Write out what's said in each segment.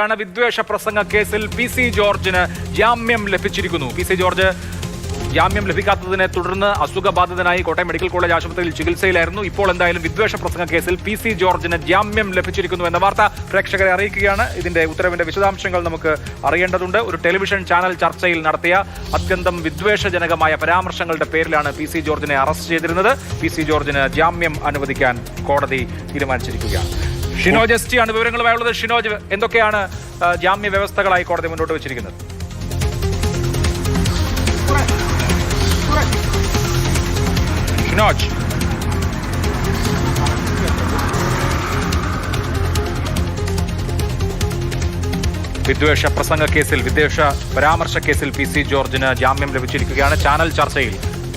ാണ് വിദ്വേഷ പ്രസംഗ കേസിൽ പി സി ജോർജിന് ജാമ്യം ലഭിച്ചിരിക്കുന്നു. പി സി ജോർജ് ജാമ്യം ലഭിക്കാത്തതിനെ തുടർന്ന് അസുഖബാധിതനായി കോട്ടയം മെഡിക്കൽ കോളേജ് ആശുപത്രിയിൽ ചികിത്സയിലായിരുന്നു. ഇപ്പോൾ എന്തായാലും വിദ്വേഷ പ്രസംഗ കേസിൽ പി സി ജോർജിന് ജാമ്യം ലഭിച്ചിരിക്കുന്നു എന്ന വാർത്ത പ്രേക്ഷകരെ അറിയിക്കുകയാണ്. ഇതിന്റെ ഉത്തരവിന്റെ വിശദാംശങ്ങൾ നമുക്ക് അറിയേണ്ടതുണ്ട്. ഒരു ടെലിവിഷൻ ചാനൽ ചർച്ചയിൽ നടത്തിയ അത്യന്തം വിദ്വേഷജനകമായ പരാമർശങ്ങളുടെ പേരിലാണ് പി സി ജോർജിനെ അറസ്റ്റ് ചെയ്തിരുന്നത്. പി സി ജോർജിന് ജാമ്യം അനുവദിക്കാൻ കോടതി തീരുമാനിച്ചിരിക്കുകയാണ്. ഷിനോജ് എസ് ടി ആണ് വിവരങ്ങളുമായുള്ളത് ഷിനോജ് എന്തൊക്കെയാണ് ജാമ്യ വ്യവസ്ഥകളായി കോടതി മുന്നോട്ട് വെച്ചിരിക്കുന്നത്? ഷിനോജ്. വിദ്വേഷ പ്രസംഗ കേസിൽ വിദ്വേഷ പരാമർശ കേസിൽ പി സി ജോർജിന് ജാമ്യം ലഭിച്ചിരിക്കുകയാണ് ചാനൽ ചർച്ചയിൽ.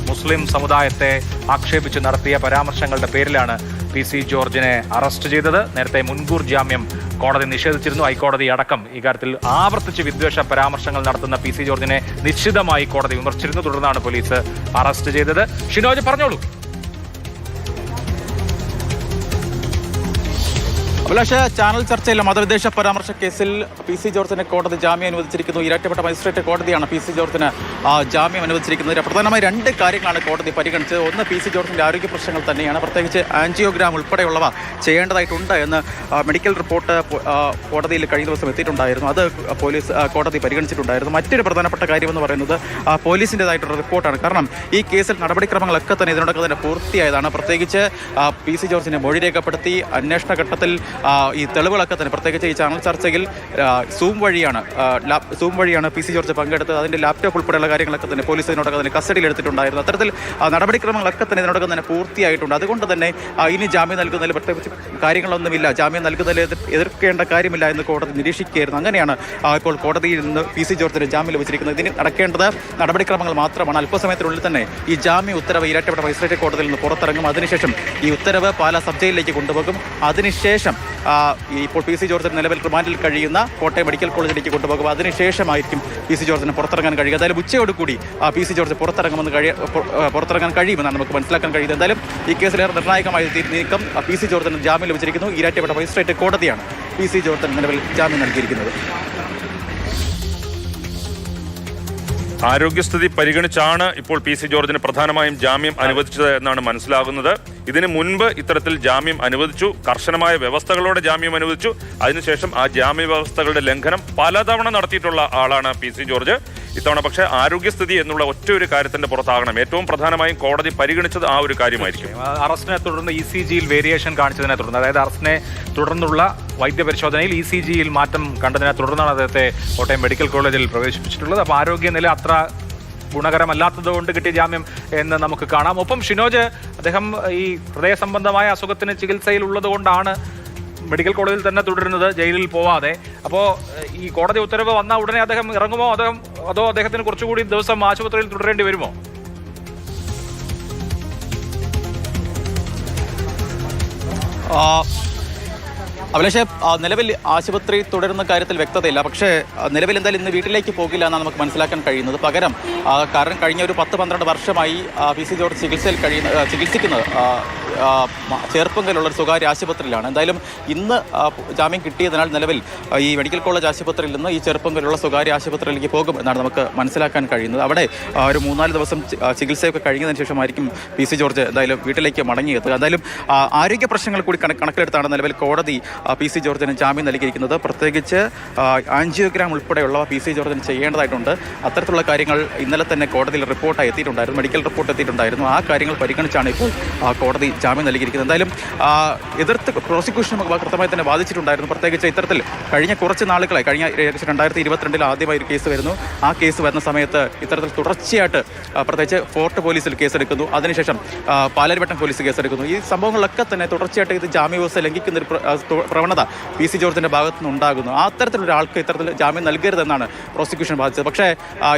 മുസ്ലിം സമുദായത്തെ ആക്ഷേപിച്ച് നടത്തിയ പരാമർശങ്ങളുടെ പേരിലാണ് പി സി ജോർജിനെ അറസ്റ്റ് ചെയ്തത്. നേരത്തെ മുൻകൂർ ജാമ്യം കോടതി നിഷേധിച്ചിരുന്നു. ഹൈക്കോടതി അടക്കം ഇക്കാര്യത്തിൽ ആവർത്തിച്ച് വിദ്വേഷ പരാമർശങ്ങൾ നടത്തുന്ന പി സി ജോർജിനെ നിശ്ചിതമായി കോടതി വിമർശിച്ചിരുന്നു. തുടർന്നാണ് പോലീസ് അറസ്റ്റ് ചെയ്തത്. ഷിനോജ് പറഞ്ഞോളൂ. അഭിലാഷ ചാനൽ ചർച്ചയിലെ മതവിദ്വേഷ പരാമർശ കേസിൽ പി സി ജോർജിന് കോടതി ജാമ്യം അനുവദിച്ചിരിക്കുന്നു. ഇരട്ടപ്പെട്ട മജിസ്ട്രേറ്റ് കോടതിയാണ് പി സി ജോർജിന് ജാമ്യം അനുവദിച്ചിരിക്കുന്നത്. പ്രധാനമായി രണ്ട് കാര്യങ്ങളാണ് കോടതി പരിഗണിച്ചത്. ഒന്ന് പി സി ജോർജിന്റെ ആരോഗ്യ പ്രശ്നങ്ങൾ തന്നെയാണ്. പ്രത്യേകിച്ച് ആൻജിയോഗ്രാം ഉൾപ്പെടെയുള്ളവ ചെയ്യേണ്ടതായിട്ടുണ്ട് എന്ന് മെഡിക്കൽ റിപ്പോർട്ട് കോടതിയിൽ കഴിഞ്ഞ ദിവസം എത്തിയിട്ടുണ്ടായിരുന്നു. അത് പോലീസ് കോടതി പരിഗണിച്ചിട്ടുണ്ടായിരുന്നു. മറ്റൊരു പ്രധാനപ്പെട്ട കാര്യമെന്ന് പറയുന്നത് പോലീസിന്റെതായിട്ടുള്ള റിപ്പോർട്ടാണ്. കാരണം ഈ കേസിൽ നടപടിക്രമങ്ങളൊക്കെ തന്നെ ഇതിനോടൊക്കെ തന്നെ പൂർത്തിയായതാണ്. പ്രത്യേകിച്ച് പി സി ജോർജിനെ മൊഴി രേഖപ്പെടുത്തി അന്വേഷണ ഘട്ടത്തിൽ ഈ തെളിവുകളൊക്കെ തന്നെ. പ്രത്യേകിച്ച് ഈ ചാനൽ ചർച്ചയിൽ സൂം വഴിയാണ് സൂം വഴിയാണ് പി സി ജോർജ് പങ്കെടുത്തത്. അതിന്റെ ലാപ്ടോപ്പ് ഉൾപ്പെടെയുള്ള കാര്യങ്ങളൊക്കെ തന്നെ പോലീസ് ഇതിനോടൊക്കെ തന്നെ കസ്റ്റഡിയിൽ എടുത്തിട്ടുണ്ടായിരുന്നു. അത്തരത്തിൽ നടപടിക്രമങ്ങളൊക്കെ തന്നെ ഇതിനോടൊക്കെ തന്നെ പൂർത്തിയായിട്ടുണ്ട്. അതുകൊണ്ട് തന്നെ ഇനി ജാമ്യം നൽകുന്നതിൽ പ്രത്യേകിച്ച് കാര്യങ്ങളൊന്നുമില്ല. ജാമ്യം നൽകുന്നതിൽ എതിർക്കേണ്ട കാര്യമില്ല എന്ന് കോടതി നിരീക്ഷിക്കുകയായിരുന്നു. അങ്ങനെയാണ് ഇപ്പോൾ കോടതിയിൽ നിന്ന് പി സി ജോർജിന് ജാമ്യം ലഭിച്ചിരിക്കുന്നത്. ഇതിന് നടക്കേണ്ടത് നടപടിക്രമങ്ങൾ മാത്രമാണ്. അല്പസമയത്തിനുള്ളിൽ തന്നെ ഈ ജാമ്യ ഉത്തരവ് ഇരട്ടപ്പെട്ട മജിസ്ട്രേറ്റ് കോടതിയിൽ നിന്ന് പുറത്തിറങ്ങും. അതിനുശേഷം ഈ ഉത്തരവ് പാലാ സബ് ജയിലിലേക്ക് കൊണ്ടുപോകും. അതിനുശേഷം ഇപ്പോൾ പി സി ജോർജിന് നിലവിൽ റിമാൻഡിൽ കഴിയുന്ന കോട്ടയം മെഡിക്കൽ കോളേജിലേക്ക് കൊണ്ടുപോകും. അതിനുശേഷമായിരിക്കും പി സി ജോർജിന് പുറത്തിറങ്ങാൻ കഴിയുക. എന്തായാലും ഉച്ചയോട് കൂടി ആ പി സി ജോർജ് പുറത്തിറങ്ങുമെന്ന് കഴിയ പുറത്തിറങ്ങാൻ കഴിയുമെന്നാണ് നമുക്ക് മനസ്സിലാക്കാൻ കഴിയുന്നത്. എന്തായാലും ഈ കേസിലേറെ നിർണായകമായ നീക്കം പി സി ജോർജിന് ജാമ്യം ലഭിച്ചിരിക്കുന്നു. ഈരാറ്റപ്പെട്ട മജിസ്ട്രേറ്റ് കോടതിയാണ് പി സി ജോർജിന് നിലവിൽ ജാമ്യം നൽകിയിരിക്കുന്നത്. ആരോഗ്യസ്ഥിതി പരിഗണിച്ചാണ് ഇപ്പോൾ പി സി ജോർജിന് പ്രധാനമായും ജാമ്യം അനുവദിച്ചത് എന്നാണ് മനസ്സിലാകുന്നത്. ഇതിനു മുൻപ് ഇത്തരത്തിൽ ജാമ്യം അനുവദിച്ചു കർശനമായ വ്യവസ്ഥകളോടെ ജാമ്യം അനുവദിച്ചു. അതിനുശേഷം ആ ജാമ്യ വ്യവസ്ഥകളുടെ ലംഘനം പലതവണ നടത്തിയിട്ടുള്ള ആളാണ് പി സി ജോർജ്. ഇത്തവണ പക്ഷേ ആരോഗ്യസ്ഥിതി എന്നുള്ള ഒറ്റ ഒരു കാര്യത്തിന്റെ പുറത്താകണം. ഏറ്റവും പ്രധാനമായും കോടതി പരിഗണിച്ചത് ആ ഒരു കാര്യമായിരിക്കും. അറസ്റ്റിനെ തുടർന്ന് ഇ സി ജിയിൽ വേരിയേഷൻ കാണിച്ചതിനെ തുടർന്ന് അതായത് അറസ്റ്റിനെ തുടർന്നുള്ള വൈദ്യപരിശോധനയിൽ ഇ സി ജിയിൽ മാറ്റം കണ്ടതിനെ തുടർന്നാണ് അദ്ദേഹത്തെ കോട്ടയം മെഡിക്കൽ കോളേജിൽ പ്രവേശിപ്പിച്ചിട്ടുള്ളത്. അപ്പോൾ ആരോഗ്യനില അത്ര ഗുണകരമല്ലാത്തത് കൊണ്ട് കിട്ടിയ ജാമ്യം എന്ന് നമുക്ക് കാണാം. ഒപ്പം ഷിനോജ് അദ്ദേഹം ഈ ഹൃദയ സംബന്ധമായ അസുഖത്തിന് ചികിത്സയിൽ ഉള്ളത് കൊണ്ടാണ് മെഡിക്കൽ കോളേജിൽ തന്നെ തുടരുന്നത് ജയിലിൽ പോവാതെ. അപ്പോൾ ഈ കോടതി ഉത്തരവ് വന്ന ഉടനെ അദ്ദേഹം ഇറങ്ങുമോ? അദ്ദേഹം അതോ അദ്ദേഹത്തിന് കുറച്ചുകൂടി ദിവസം ആശുപത്രിയിൽ തുടരേണ്ടി വരുമോ? അഭിലാഷേ നിലവിൽ ആശുപത്രി തുടരുന്ന കാര്യത്തിൽ വ്യക്തതയില്ല. പക്ഷേ നിലവിൽ എന്തായാലും ഇന്ന് വീട്ടിലേക്ക് പോകില്ല എന്നാണ് നമുക്ക് മനസ്സിലാക്കാൻ കഴിയുന്നത്. പകരം കാരണം കഴിഞ്ഞ ഒരു പത്ത് പന്ത്രണ്ട് വർഷമായി പി സി ജോർജ് ചികിത്സയിൽ കഴിയുന്ന ചികിത്സിക്കുന്നത് ചേർപ്പങ്കലുള്ള ഒരു സ്വകാര്യ ആശുപത്രിയിലാണ്. എന്തായാലും ഇന്ന് ജാമ്യം കിട്ടിയതിനാൽ നിലവിൽ ഈ മെഡിക്കൽ കോളേജ് ആശുപത്രിയിൽ നിന്ന് ഈ ചെറുപ്പങ്കലുള്ള സ്വകാര്യ ആശുപത്രിയിലേക്ക് പോകും എന്നാണ് നമുക്ക് മനസ്സിലാക്കാൻ കഴിയുന്നത്. അവിടെ ഒരു മൂന്നാൽ ദിവസം ചികിത്സയൊക്കെ കഴിഞ്ഞതിന് ശേഷമായിരിക്കും പി സി ജോർജ് എന്തായാലും വീട്ടിലേക്ക് മടങ്ങിയെത്തുക. എന്തായാലും ആരോഗ്യ പ്രശ്നങ്ങൾ കൂടി കണ- കണക്കിലെടുത്താണ് നിലവിൽ കോടതി പി സി ജോർജിന് ജാമ്യം നൽകിയിരിക്കുന്നത്. പ്രത്യേകിച്ച് ആൻജിയോഗ്രാം ഉൾപ്പെടെയുള്ളവ പി സി ജോർജിന് ചെയ്യേണ്ടതായിട്ടുണ്ട്. അത്തരത്തിലുള്ള കാര്യങ്ങൾ ഇന്നലെ തന്നെ കോടതിയിൽ റിപ്പോർട്ടായി എത്തിയിട്ടുണ്ടായിരുന്നു മെഡിക്കൽ റിപ്പോർട്ട് എത്തിയിട്ടുണ്ടായിരുന്നു. ആ കാര്യങ്ങൾ പരിഗണിച്ചാണ് ഇപ്പോൾ കോടതി ജാമ്യം നൽകിയിരിക്കുന്നത്. എന്തായാലും എതിർത്ത് പ്രോസിക്യൂഷൻ കൃത്യമായി തന്നെ ബാധിച്ചിട്ടുണ്ടായിരുന്നു പ്രത്യേകിച്ച് ഇത്തരത്തിൽ കഴിഞ്ഞ കുറച്ച് നാളുകളായി കഴിഞ്ഞ ഏകദേശം രണ്ടായിരത്തി ഇരുപത്തിരണ്ടിൽ ആദ്യമായി ഒരു കേസ് വരുന്നു. ആ കേസ് വരുന്ന സമയത്ത് ഇത്തരത്തിൽ തുടർച്ചയായിട്ട് പ്രത്യേകിച്ച് ഫോർട്ട് പോലീസിൽ കേസെടുക്കുന്നു. അതിനുശേഷം പാലാരിവട്ടം പോലീസ് കേസെടുക്കുന്നു. ഈ സംഭവങ്ങളൊക്കെ തന്നെ തുടർച്ചയായിട്ട് ഇത് ജാമ്യ വ്യവസ്ഥ ലംഘിക്കുന്ന ഒരു പ്രവണത പി സി ജോർജിന്റെ ഭാഗത്തു നിന്ന് ഉണ്ടാകുന്നു. ആ അത്തരത്തിലുള്ള ഒരാൾക്ക് ഇത്തരത്തിൽ ജാമ്യം നൽകരുതെന്നാണ് പ്രോസിക്യൂഷൻ ബാധിച്ചത് പക്ഷേ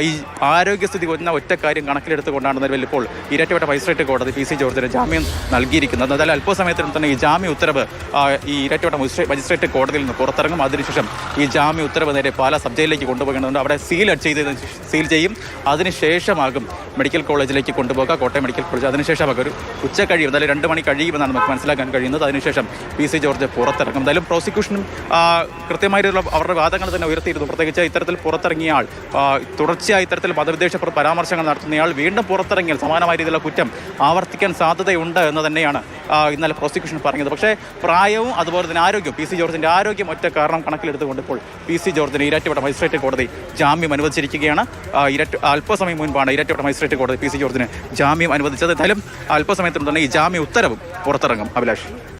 ഈ ആരോഗ്യസ്ഥിതി എന്ന ഒറ്റ കാര്യം കണക്കിലെടുത്തുകൊണ്ടാണ് നിലവിൽ ഇപ്പോൾ ഇരട്ടവട്ട മജിസ്ട്രേറ്റ് കോടതി പി സി ജോർജിന് ജാമ്യം നൽകി നൽകിയിരിക്കുന്നത്. എന്തായാലും അല്പസമയത്തിനും തന്നെ ഈ ജാമ്യ ഉത്തരവ് ഈ ഇരട്ടവട്ടം മജിസ്ട്രേ- മജിസ്ട്രേറ്റ് കോടതിയിൽ നിന്ന് പുറത്തിറങ്ങും. അതിനുശേഷം ഈ ജാമ്യ ഉത്തരവ് നേരെ പാലാ സബ് ജയിലിലേക്ക് കൊണ്ടുപോകേണ്ടതുണ്ട്. അവിടെ സീൽ ചെയ്ത് സീൽ ചെയ്യും. അതിനുശേഷമാകും മെഡിക്കൽ കോളേജിലേക്ക് കൊണ്ടുപോകുക കോട്ടയം മെഡിക്കൽ കോളേജ്. അതിനുശേഷം ഒരു ഉച്ച കഴിയും എന്തായാലും രണ്ട് മണി കഴിയുമെന്നാണ് നമുക്ക് മനസ്സിലാക്കാൻ കഴിയുന്നത്. അതിനുശേഷം പി സി ജോർജ് പുറത്തിറങ്ങും. എന്തായാലും പ്രോസിക്യൂഷനും കൃത്യമായിട്ടുള്ള അവരുടെ വാദങ്ങൾ തന്നെ ഉയർത്തിയിരുന്നു. പ്രത്യേകിച്ച് ഇത്തരത്തിൽ പുറത്തിറങ്ങിയ തുടർച്ചയായി ഇത്തരത്തിൽ മതവിദ്വേഷ പരാമർശങ്ങൾ നടത്തുന്നയാൾ വീണ്ടും പുറത്തിറങ്ങിയാൽ സമാനമായ രീതിയിലുള്ള കുറ്റം ആവർത്തിക്കാൻ സാധ്യതയുണ്ട് എന്ന് തന്നെയാണ് ഇന്നലെ പ്രോസിക്യൂഷൻ പറഞ്ഞത്. പക്ഷേ പ്രായവും അതുപോലെ തന്നെ ആരോഗ്യം പി സി ജോർജിന്റെ ആരോഗ്യം ഒറ്റ കാരണം കണക്കിലെടുത്തുകൊണ്ട് ഇപ്പോൾ പി സി ജോർജിന് ഇരട്ടവട്ട മജിസ്ട്രേറ്റ് കോടതി ജാമ്യം അനുവദിച്ചിരിക്കുകയാണ്. ഇരട്ട അല്പസമയം മുൻപാണ് ഇരട്ടവട്ട മജിസ്ട്രേറ്റ് കോടതി പി സി ജോർജിന് ജാമ്യം അനുവദിച്ചത്. എന്തായാലും അല്പസമയത്തിനും തന്നെ ഈ ജാമ്യ ഉത്തരവും പുറത്തിറങ്ങും. അഭിലാഷ്.